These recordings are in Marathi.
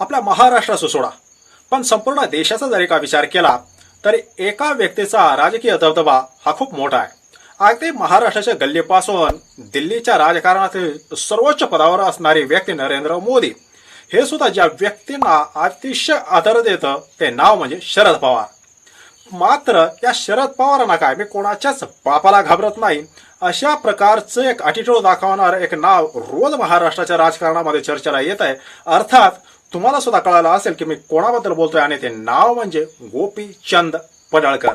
आपल्या महाराष्ट्र सोडा. पण संपूर्ण देशाचा जरी का विचार केला तरी एका व्यक्तीचा राजकीय दबदबा हा खूप मोठा आहे. अगदी महाराष्ट्राच्या गल्लीपासून दिल्लीच्या राजकारणातील सर्वोच्च पदावर असणारी व्यक्ती नरेंद्र मोदी. हे सुद्धा ज्या व्यक्तींना अतिशय आदर देतं ते नाव म्हणजे शरद पवार. मात्र या शरद पवारांना काय? मी कोणाच्याच बापाला घाबरत नाही. अशा प्रकारचं एक अटिट्यूड दाखवणार एक नाव रोज महाराष्ट्राच्या राजकारणामध्ये चर्चेला येत आहे. अर्थात तुम्हाला सुद्धा कळालं असेल की मी कोणाबद्दल बोलतोय आणि ते नाव म्हणजे गोपीचंद पडळकर.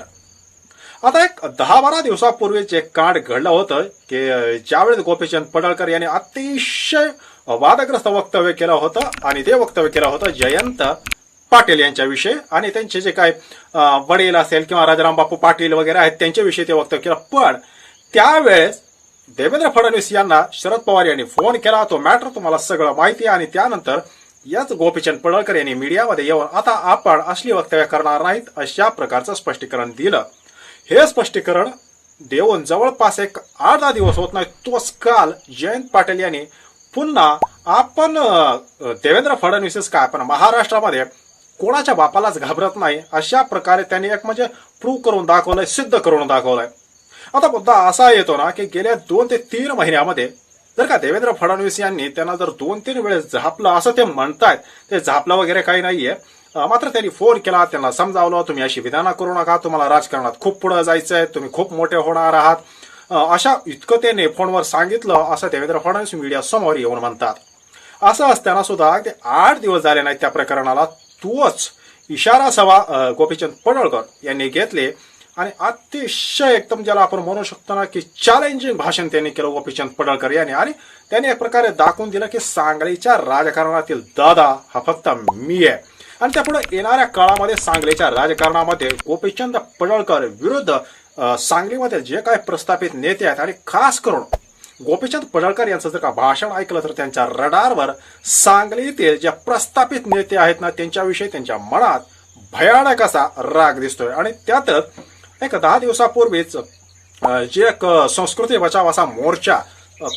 आता एक दहा बारा दिवसापूर्वीच एक कांड घडलं होतं की ज्यावेळेस गोपीचंद पडळकर यांनी अतिशय वादग्रस्त वक्तव्य केलं होतं आणि ते वक्तव्य केलं होतं जयंत पाटील यांच्याविषयी. आणि त्यांचे जे काय वडील असेल किंवा राजाराम बापू पाटील वगैरे आहेत त्यांच्याविषयी ते वक्तव्य केलं. पण त्यावेळेस देवेंद्र फडणवीस यांना शरद पवार यांनी फोन केला. तो मॅटर तुम्हाला सगळं माहिती आहे. आणि त्यानंतर याच गोपीचंद पडळकर यांनी मीडियामध्ये येऊन आता आपण असली वक्तव्य करणार नाहीत अशा प्रकारचं स्पष्टीकरण दिलं. हे स्पष्टीकरण देऊन जवळपास एक आठ दहा दिवस होत नाही तोच काल जयंत पाटील यांनी पुन्हा आपण देवेंद्र फडणवीसच काय आपण महाराष्ट्रामध्ये कोणाच्या बापालाच घाबरत नाही. अशा प्रकारे त्यांनी एक म्हणजे प्रूव्ह करून दाखवलंय सिद्ध करून दाखवलंय. आता मुद्दा असा येतो ना की गेल्या दोन ते तीन महिन्यामध्ये जर का देवेंद्र फडणवीस यांनी त्यांना जर दोन तीन वेळेस झापलं असं ते म्हणतायत ते झापलं वगैरे काही नाहीये. मात्र त्यांनी फोन केला त्यांना समजावलं तुम्ही अशी विधानं करू नका तुम्हाला राजकारणात खूप पुढे जायचंय तुम्ही खूप मोठे होणार आहात. अशा इतकं त्याने फोनवर सांगितलं असं देवेंद्र फडणवीस मीडिया समोर येऊन म्हणतात. असं असताना सुद्धा ते आठ दिवस झाले नाहीत त्या प्रकरणाला. तोच इशारा सभा गोपीचंद पडळकर यांनी घेतले. आणि अतिशय एकदम ज्याला आपण म्हणू शकतो ना की चॅलेंजिंग भाषण त्यांनी केलं गोपीचंद पडळकर यांनी. आणि त्यांनी एक प्रकारे दाखवून दिलं की सांगलीच्या राजकारणातील दादा हा फक्त मी आहे. आणि त्यापुढे येणाऱ्या काळामध्ये सांगलीच्या राजकारणामध्ये गोपीचंद पडळकर विरुद्ध सांगलीमध्ये जे काही प्रस्थापित नेते आहेत आणि खास करून गोपीचंद पडळकर यांचं जर का भाषण ऐकलं तर त्यांच्या रडारवर सांगलीतील जे प्रस्थापित नेते आहेत ना त्यांच्याविषयी त्यांच्या मनात भयानक असा राग दिसतोय. आणि त्यातच एक दहा दिवसापूर्वीच जे एक संस्कृती बचाव असा मोर्चा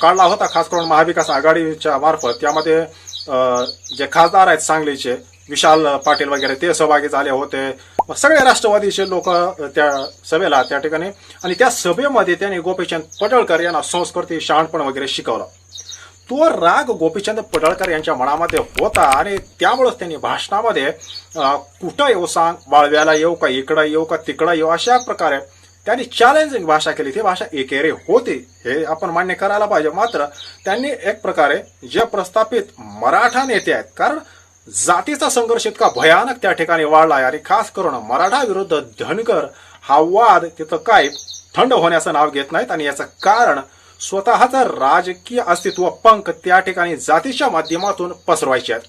काढला होता खास करून महाविकास आघाडीच्या मार्फत. त्यामध्ये जे खासदार आहेत सांगलीचे विशाल पाटील वगैरे ते सहभागी झाले होते. सगळे राष्ट्रवादीचे लोक त्या सभेला त्या ठिकाणी आणि त्या सभेमध्ये त्यांनी गोपीचंद पडळकर यांना संस्कृती शहाणपण वगैरे शिकवलं. तो राग गोपीचंद पडळकर यांच्या मनामध्ये होता आणि त्यामुळेच त्यांनी भाषणामध्ये कुठं येऊ सांग वाळव्याला येऊ का इकडं येऊ का तिकडं येऊ अशा प्रकारे त्यांनी चॅलेंजिंग भाषा केली. ती भाषा एकेरी होती हे आपण मान्य करायला पाहिजे. मात्र त्यांनी एक प्रकारे जे प्रस्थापित मराठा नेते आहेत कारण जातीचा संघर्ष इतका भयानक त्या ठिकाणी वाढलाय आणि खास करून मराठा विरुद्ध धनगर हा वाद तिथं काय थंड होण्याचं नाव घेत नाहीत आणि याचं कारण स्वतःचं राजकीय अस्तित्व पंख त्या ठिकाणी जातीच्या माध्यमातून पसरवायचे आहेत.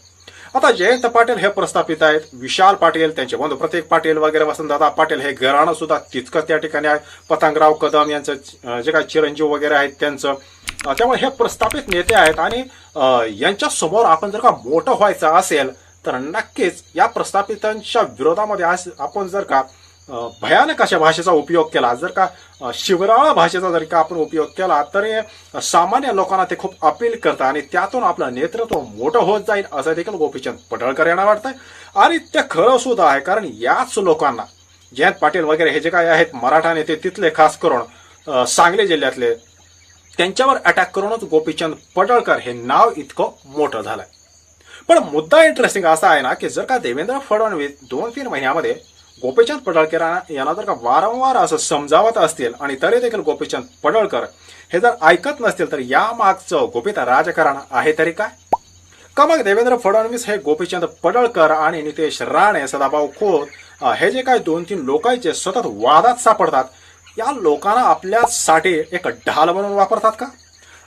आता जयंत पाटील हे प्रस्थापित आहेत. विशाल पाटील त्यांचे बंधू प्रतीक पाटील वगैरे वसंतदादा पाटील हे घराणं सुद्धा तितकं त्या ठिकाणी आहे पतंगराव कदम यांचं जे काही चिरंजीव वगैरे आहेत त्यांचं. त्यामुळे हे प्रस्थापित नेते आहेत आणि यांच्या समोर आपण जर का मोठं व्हायचं असेल तर नक्कीच या प्रस्थापितांच्या विरोधामध्ये आज आपण जर का भयानक अशा भाषेचा उपयोग केला जर का शिवराळ भाषेचा जर का आपण उपयोग केला तर सामान्य लोकांना ते खूप अपील करतं आणि त्यातून आपलं नेतृत्व मोठं होत जाईल असं देखील गोपीचंद पडळकर यांना वाटतंय. आणि ते खरं सुद्धा आहे कारण याच लोकांना जयंत पाटील वगैरे हे जे काही आहेत मराठा नेते तिथले खास करून सांगली जिल्ह्यातले त्यांच्यावर अटॅक करूनच गोपीचंद पडळकर हे नाव इतकं मोठं झालंय. पण मुद्दा इंटरेस्टिंग असा आहे ना की जर का देवेंद्र फडणवीस दोन तीन महिन्यामध्ये गोपीचंद पडळकर यांना जर का वारंवार असं समजावत असतील आणि तरी देखील गोपीचंद पडळकर हे जर ऐकत नसतील तर या मागचं गोपित राजकारण आहे तरी काय? का मग देवेंद्र फडणवीस हे गोपीचंद पडळकर आणि नितेश राणे सदाभाऊ खोत हे जे काय दोन तीन लोक आहेत जे सतत वादात सापडतात या लोकांना आपल्यासाठी एक ढाल म्हणून वापरतात का?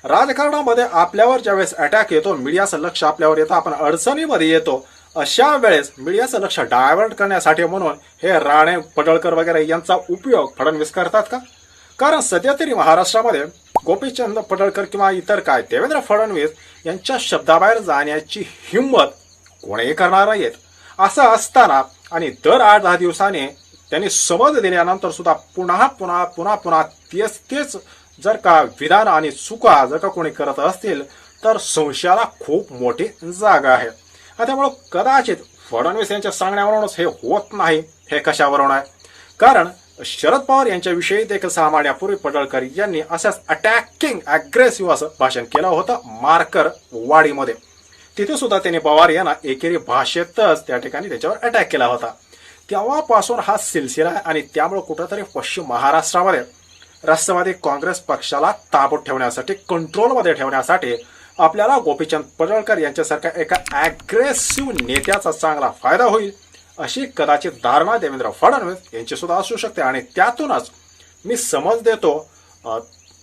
राजकारणामध्ये आपल्यावर ज्यावेळेस अटॅक येतो मीडियाचं लक्ष आपल्यावर येतं आपण अडचणीमध्ये येतो अशा वेळेस मीडियाचं लक्ष डायव्हर्ट करण्यासाठी म्हणून हे राणे पडळकर वगैरे यांचा उपयोग फडणवीस करतात का? कारण सध्या तरी महाराष्ट्रामध्ये गोपीचंद पडळकर किंवा इतर काय देवेंद्र फडणवीस यांच्या शब्दाबाहेर जाण्याची हिंमत कोणीही करणार नाहीयेत असं असताना आणि दर आठ दहा दिवसाने त्यांनी समज दिल्यानंतर सुद्धा पुन्हा पुन्हा पुन्हा पुन्हा तेच तेच जर का विधान आणि चुका जर का कोणी करत असतील तर संशयाला खूप मोठी जागा आहे. त्यामुळं कदाचित फडणवीस यांच्या सांगण्यावरूनच हे होत नाही हे कशावरून आहे? कारण शरद पवार यांच्याविषयी देखील सहा महिन्यापूर्वी पडळकर यांनी असंच अटॅकिंग अग्रेसिव्ह असं भाषण केलं होतं मार्कर वाडीमध्ये. तिथे सुद्धा त्यांनी पवार यांना एकेरी भाषेतच त्या ठिकाणी त्याच्यावर अटॅक केला होता. तेव्हापासून हा सिलसिला आहे आणि त्यामुळे कुठंतरी पश्चिम महाराष्ट्रामध्ये राष्ट्रवादी काँग्रेस पक्षाला ताबूत ठेवण्यासाठी कंट्रोलमध्ये ठेवण्यासाठी आपल्याला गोपीचंद पडळकर यांच्यासारख्या एका अग्रेसिव्ह नेत्याचा चांगला फायदा होईल अशी कदाचित धारणा देवेंद्र फडणवीस यांची सुद्धा असू शकते. आणि त्यातूनच मी समज देतो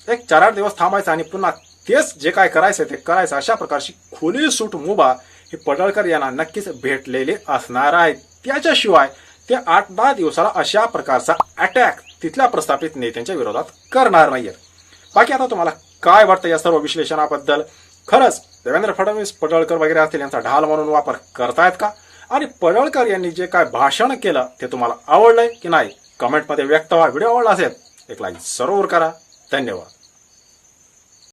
एक चार आठ दिवस थांबायचं आणि पुन्हा तेच जे काय करायचं ते करायचं अशा प्रकारची खुली सूट मुभा ही पडळकर यांना नक्कीच भेटलेली असणार आहे. त्याच्याशिवाय ते आठ दहा दिवसाला अशा प्रकारचा अटॅक तिथल्या प्रस्थापित नेत्यांच्या विरोधात करणार नाहीयेत बाकी आता तुम्हाला काय वाटतं या सर्व विश्लेषणाबद्दल? खरंच देवेंद्र फडणवीस पडळकर वगैरे असतील यांचा ढाल म्हणून वापर करतायत का? आणि पडळकर यांनी जे काय भाषण केलं ते तुम्हाला आवडलंय की नाही? कमेंटमध्ये व्यक्त व्हा. व्हिडिओ आवडला असेल एक लाईक जरूर करा. धन्यवाद.